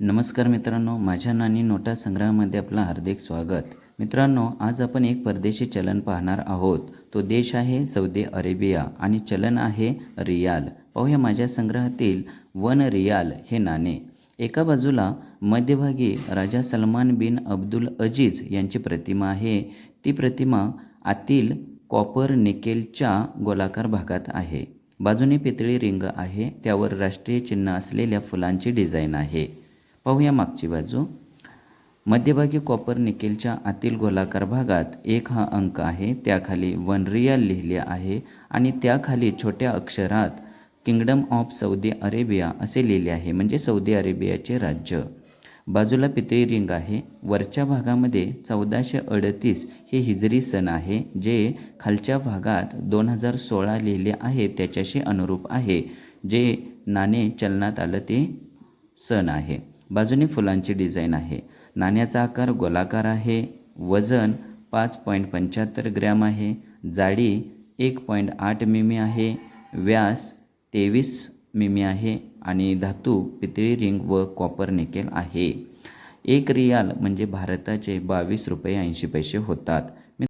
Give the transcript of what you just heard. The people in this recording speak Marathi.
नमस्कार मित्रांनो माझ्या नाणी नोटा संग्रहामध्ये आपलं हार्दिक स्वागत. मित्रांनो आज आपण एक परदेशी चलन पाहणार आहोत. तो देश आहे सौदी अरेबिया आणि चलन आहे रियाल. पाहूया माझ्या संग्रहातील वन रियाल हे नाणे. एका बाजूला मध्यभागी राजा सलमान बिन अब्दुल अजीज यांची प्रतिमा आहे. ती प्रतिमा आतील कॉपर निकेलच्या गोलाकार भागात आहे. बाजूने पितळी रिंग आहे. त्यावर राष्ट्रीय चिन्ह असलेल्या फुलांची डिझाईन आहे. पाहूया मागची बाजू. मध्यभागी कॉपर निकेलच्या आतील गोलाकार भागात एक हा अंक आहे त्याखाली वन रियाल लिहिले आहे आणि त्याखाली छोट्या अक्षरात किंगडम ऑफ सौदी अरेबिया असे लिहिले आहे म्हणजे सौदी अरेबियाचे राज्य. बाजूला पितळी रिंग आहे वरच्या भागामध्ये चौदाशे अडतीस हे हिजरी सण आहे जे खालच्या भागात दोन हजार सोळा लिहिले आहे त्याच्याशी अनुरूप आहे जे नाणे चलनात आलं ते सण आहे. बाजूने फुलांची डिझाईन आहे. नाण्याचा आकार गोलाकार आहे. वजन पाच पॉईंट पंच्याहत्तर ग्रॅम आहे. जाडी एक पॉईंट आठ मिमी आहे. व्यास तेवीस मिमी आहे आणि धातू पितळी रिंग व कॉपर निकेल आहे. एक रियाल म्हणजे भारताचे बावीस रुपये ऐंशी पैसे होतात.